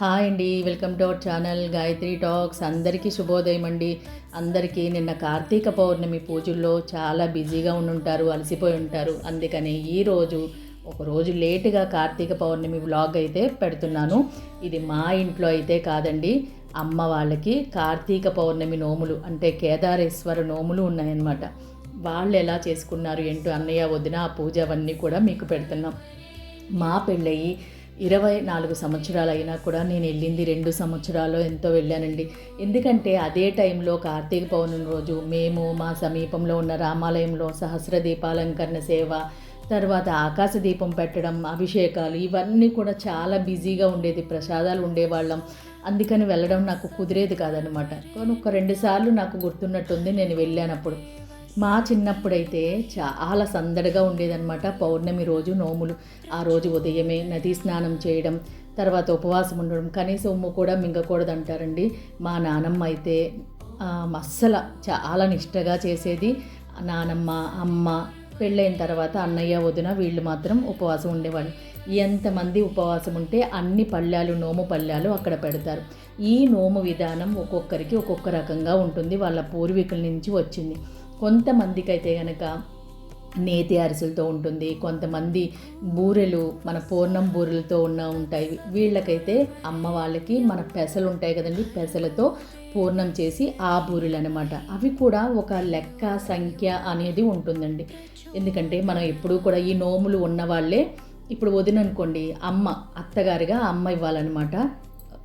Hi అండి welcome to our channel Gayatri talks. అందరికీ శుభోదయం అండి. అందరికీ నిన్న కార్తీక పౌర్ణమి పూజల్లో చాలా బిజీగా ఉండి ఉంటారు అలసిపోయి ఉంటారు. అందుకని ఈరోజు ఒకరోజు లేటుగా కార్తీక పౌర్ణమి వ్లాగ్ అయితే పెడుతున్నాను. ఇది మా ఇంట్లో అయితే కాదండి అమ్మ వాళ్ళకి కార్తీక పౌర్ణమి నోములు అంటే కేదారేశ్వర నోములు ఉన్నాయన్నమాట. వాళ్ళు ఎలా చేసుకున్నారు ఏంటో అన్నయ్య వదిన ఆ పూజ అవన్నీ కూడా మీకు పెడుతున్నాం. మా పెళ్ళయి ఇరవై నాలుగు సంవత్సరాలు అయినా కూడా నేను వెళ్ళింది రెండు సంవత్సరాలు ఎంతో వెళ్ళానండి. ఎందుకంటే అదే టైంలో కార్తీక పౌర్ణమి రోజు మేము మా సమీపంలో ఉన్న రామాలయంలో సహస్ర దీపాలంకరణ సేవ తర్వాత ఆకాశ దీపం పెట్టడం అభిషేకాలు ఇవన్నీ కూడా చాలా బిజీగా ఉండేది ప్రసాదాలు ఉండేవాళ్ళం. అందుకని వెళ్ళడం నాకు కుదిరేది కాదనమాట కానీ ఒక రెండు సార్లు నాకు గుర్తున్నట్టుంది నేను వెళ్ళానప్పుడు. మా చిన్నప్పుడైతే చాలా సందడిగా ఉండేదన్నమాట. పౌర్ణమి రోజు నోములు. ఆ రోజు ఉదయమే నదీ స్నానం చేయడం తర్వాత ఉపవాసం ఉండడం కనీసం ఉమ్ము కూడా మింగకూడదు అంటారండి మా నానమ్మ అయితే మస్సల చాలా నిష్టగా చేసేది. నానమ్మ అమ్మ పెళ్ళైన తర్వాత అన్నయ్య వదిన వీళ్ళు మాత్రం ఉపవాసం ఉండేవాళ్ళు. ఎంతమంది ఉపవాసం ఉంటే అన్ని పళ్ళాలు నోము పళ్ళాలు అక్కడ పెడతారు. ఈ నోము విధానం ఒక్కొక్కరికి ఒక్కొక్క రకంగా ఉంటుంది. వాళ్ళ పూర్వీకుల నుంచి వచ్చింది. కొంతమందికి అయితే కనుక నేతి అరిసెలతో ఉంటుంది కొంతమంది బూరెలు మన పూర్ణం బూరెలతో ఉన్న ఉంటాయి. వీళ్ళకైతే అమ్మ వాళ్ళకి మన పెసలు ఉంటాయి కదండి పెసలతో పూర్ణం చేసి ఆ బూరెలు అనమాట అవి కూడా ఒక లెక్క సంఖ్య అనేది ఉంటుందండి. ఎందుకంటే మనం ఎప్పుడూ కూడా ఈ నోములు ఉన్నవాళ్ళే. ఇప్పుడు వదిననుకోండి అమ్మ అత్తగారిగా అమ్మ ఇవ్వాలన్నమాట.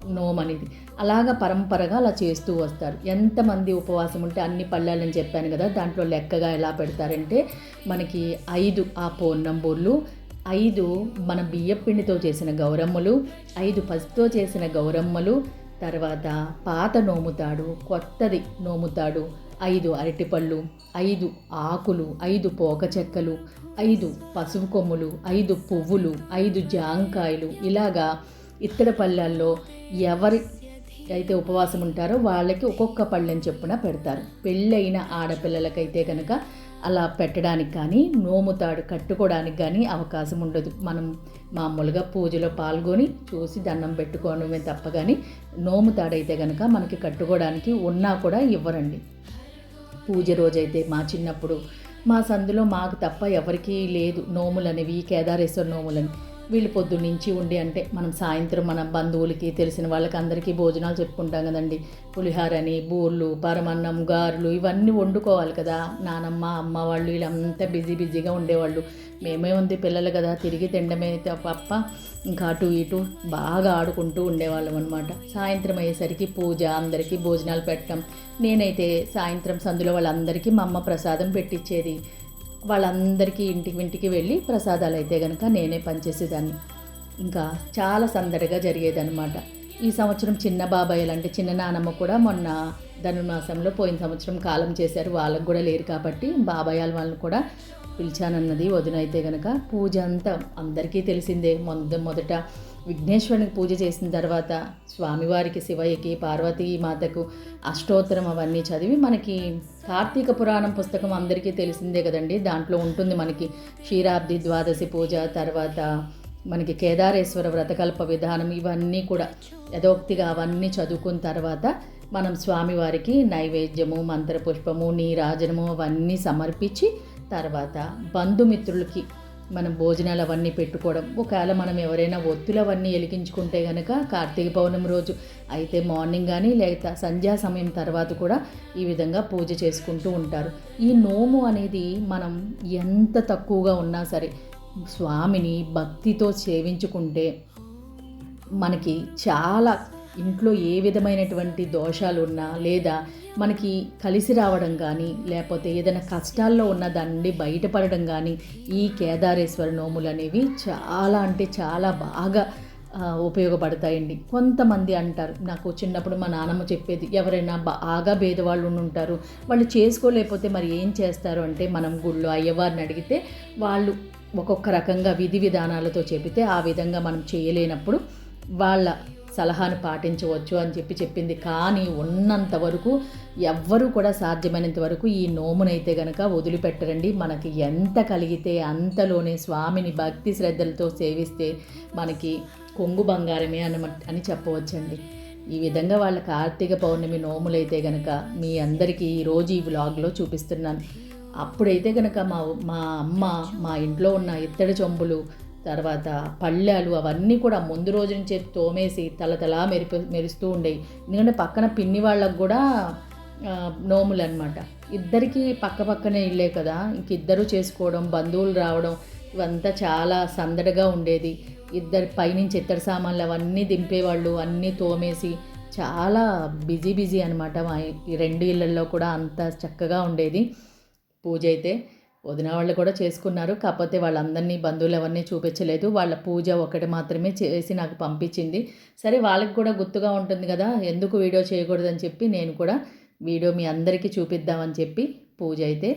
నోమ్ అనేది. అలాగ పరంపరగా అలా చేస్తూ వస్తారు. ఎంతమంది ఉపవాసం ఉంటే అన్ని పళ్ళాలని చెప్పాను కదా దాంట్లో లెక్కగా ఎలా పెడతారంటే మనకి ఐదు ఆ పూర్ణంబూర్లు ఐదు మన బియ్యపిండితో చేసిన గౌరమ్మలు ఐదు పసితో చేసిన గౌరమ్మలు తర్వాత పాత నోముతాడు కొత్తది నోముతాడు ఐదు అరటిపళ్ళు ఐదు ఆకులు ఐదు పోక చెక్కలు ఐదు పసుపు కొమ్ములు ఐదు పువ్వులు ఐదు జాంకాయలు ఇలాగా ఇత్తడి పళ్ళల్లో ఎవరి అయితే ఉపవాసం ఉంటారో వాళ్ళకి ఒక్కొక్క పళ్ళని చొప్పున పెడతారు. పెళ్ళైన ఆడపిల్లలకైతే కనుక అలా పెట్టడానికి కానీ నోముతాడు కట్టుకోవడానికి కానీ అవకాశం ఉండదు. మనం మామూలుగా పూజలో పాల్గొని చూసి దండం పెట్టుకోవడమే తప్ప కానీ నోముతాడైతే కనుక మనకి కట్టుకోవడానికి ఉన్నా కూడా ఇవ్వరండి. పూజ రోజైతే మా చిన్నప్పుడు మా సందులో మాకు తప్ప ఎవరికీ లేదు నోములనేవి కేదారేశ్వర నోములని. వీళ్ళు పొద్దున్నుంచి ఉండి అంటే మనం సాయంత్రం మన బంధువులకి తెలిసిన వాళ్ళకి అందరికీ భోజనాలు చెప్పుకుంటాం కదండి. పులిహారని బూర్లు పరమన్నం గారెలు ఇవన్నీ వండుకోవాలి కదా. నానమ్మ అమ్మ వాళ్ళు వీళ్ళంతా బిజీ బిజీగా ఉండేవాళ్ళు. మేమే ఉంది పిల్లలు కదా తిరిగి తినడమే తప్ప ఇంకా అటు ఇటు బాగా ఆడుకుంటూ ఉండేవాళ్ళం అనమాట సాయంత్రం అయ్యేసరికి పూజ అందరికీ భోజనాలు పెట్టడం. నేనైతే సాయంత్రం సందులో వాళ్ళందరికీ మా అమ్మ ప్రసాదం పెట్టించేది వాళ్ళందరికీ ఇంటికి ఇంటికి వెళ్ళి ప్రసాదాలు అయితే కనుక నేనే పనిచేసేదాన్ని. ఇంకా చాలా సందడిగా జరిగేదన్నమాట. ఈ సంవత్సరం చిన్న బాబాయ్యలు అంటే చిన్న నానమ్మ కూడా మొన్న ధనుర్మాసంలో పోయిన సంవత్సరం కాలం చేశారు. వాళ్ళకు కూడా లేరు కాబట్టి బాబాయ్యాల వాళ్ళని కూడా పిలిచానన్నది వదిన అయితే కనుక పూజ అంతా అందరికీ తెలిసిందే. మొద మొదట విఘ్నేశ్వరునికి పూజ చేసిన తర్వాత స్వామివారికి శివయ్యకి పార్వతీ మాతకు అష్టోత్తరం అవన్నీ చదివి మనకి కార్తీక పురాణం పుస్తకం అందరికీ తెలిసిందే కదండి. దాంట్లో ఉంటుంది మనకి క్షీరాబ్ది ద్వాదశి పూజ తర్వాత మనకి కేదారేశ్వర వ్రతకల్ప విధానం ఇవన్నీ కూడా యథోక్తిగా అవన్నీ చదువుకున్న తర్వాత మనం స్వామివారికి నైవేద్యము మంత్రపుష్పము నీరాజనము అవన్నీ సమర్పించి తర్వాత బంధుమిత్రులకి మనం భోజనాలు అవన్నీ పెట్టుకోవడం. ఒకవేళ మనం ఎవరైనా ఒత్తులు అవన్నీ వెలిగించుకుంటే కనుక కార్తీక పౌర్ణమి రోజు అయితే మార్నింగ్ కానీ లేదా సంధ్యా సమయం తర్వాత కూడా ఈ విధంగా పూజ చేసుకుంటూ ఉంటారు. ఈ నోము అనేది మనం ఎంత తక్కువగా ఉన్నా సరే స్వామిని భక్తితో సేవించుకుంటే మనకి చాలా ఇంట్లో ఏ విధమైనటువంటి దోషాలు ఉన్నా లేదా మనకి కలిసి రావడం కానీ లేకపోతే ఏదైనా కష్టాల్లో ఉన్న దాని నుండి బయటపడడం కానీ ఈ కేదారేశ్వర నోములు అనేవి చాలా అంటే చాలా బాగా ఉపయోగపడతాయండి. కొంతమంది అంటారు నాకు చిన్నప్పుడు మా నాన్నమ్మ చెప్పేది ఎవరైనా బాగా భేదవాళ్ళు ఉంటారు వాళ్ళు చేసుకోలేకపోతే మరి ఏం చేస్తారు అంటే మనం గుళ్ళో అయ్యవారిని అడిగితే వాళ్ళు ఒక్కొక్క రకంగా విధి విధానాలతో చెబితే ఆ విధంగా మనం చేయలేనప్పుడు వాళ్ళ సలహాను పాటించవచ్చు అని చెప్పి చెప్పింది. కానీ ఉన్నంత వరకు ఎవ్వరూ కూడా సాధ్యమైనంత వరకు ఈ నోమునైతే గనక వదిలిపెట్టరండి. మనకి ఎంత కలిగితే అంతలోనే స్వామిని భక్తి శ్రద్ధలతో సేవిస్తే మనకి కొంగు బంగారమే అనమ అని చెప్పవచ్చండి. ఈ విధంగా వాళ్ళ కార్తీక పౌర్ణమి నోములైతే గనక మీ అందరికీ ఈరోజు ఈ వ్లాగ్లో చూపిస్తున్నాను. అప్పుడైతే గనక మా మా అమ్మ మా ఇంట్లో ఉన్న ఇత్తడి చెంబులు తర్వాత పళ్ళాలు అవన్నీ కూడా ముందు రోజు నుంచే తోమేసి తలతలా మెరిపి మెరుస్తూ ఉండేవి. ఎందుకంటే పక్కన పిన్ని వాళ్ళకు కూడా నోములు అనమాట ఇద్దరికి పక్క పక్కనే ఇల్లే కదా. ఇంక ఇద్దరు చేసుకోవడం బంధువులు రావడం ఇవంతా చాలా సందడిగా ఉండేది. ఇద్దరు పైనుంచి ఇత్తడి సామాన్లు అవన్నీ దింపేవాళ్ళు అన్నీ తోమేసి చాలా బిజీ బిజీ అనమాట మా ఈ రెండు ఇళ్ళల్లో కూడా అంత చక్కగా ఉండేది. పూజ అయితే వదిన వాళ్ళు కూడా చేసుకున్నారు. కాకపోతే వాళ్ళందరినీ బంధువులు ఎవరిని చూపించలేదు. వాళ్ళ పూజ ఒకటి మాత్రమే చేసి నాకు పంపించింది. సరే వాళ్ళకి కూడా గుర్తుగా ఉంటుంది కదా ఎందుకు వీడియో చేయకూడదని చెప్పి నేను కూడా వీడియో మీ అందరికీ చూపిద్దామని చెప్పి పూజ అయితే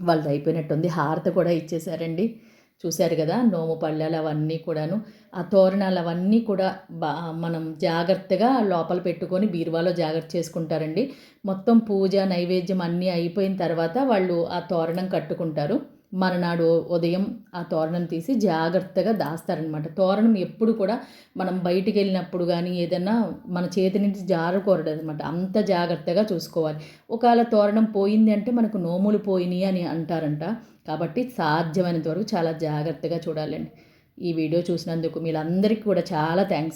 వాళ్ళది అయిపోయినట్టుంది హారత కూడా ఇచ్చేసారండి చూశారు కదా నోము పళ్ళాలు అవన్నీ కూడాను. ఆ తోరణాలు అవన్నీ కూడా బా మనం జాగ్రత్తగా లోపల పెట్టుకొని బీరువాలో జాగ్రత్త చేసుకుంటారండి. మొత్తం పూజ నైవేద్యం అన్నీ అయిపోయిన తర్వాత వాళ్ళు ఆ తోరణం కట్టుకుంటారు. మరునాడు ఉదయం ఆ తోరణం తీసి జాగ్రత్తగా దాస్తారనమాట తోరణం ఎప్పుడు కూడా మనం బయటికి వెళ్ళినప్పుడు కానీ ఏదైనా మన చేతి నుంచి జారకూడదు అనమాట అంత జాగ్రత్తగా చూసుకోవాలి. ఒకవేళ తోరణం పోయింది అంటే మనకు నోములు పోయినాయి అని అంటారంట. కాబట్టి సాధ్యమైనంత వరకు చాలా జాగ్రత్తగా చూడాలండి. ఈ వీడియో చూసినందుకు మీరందరికీ కూడా చాలా థ్యాంక్స్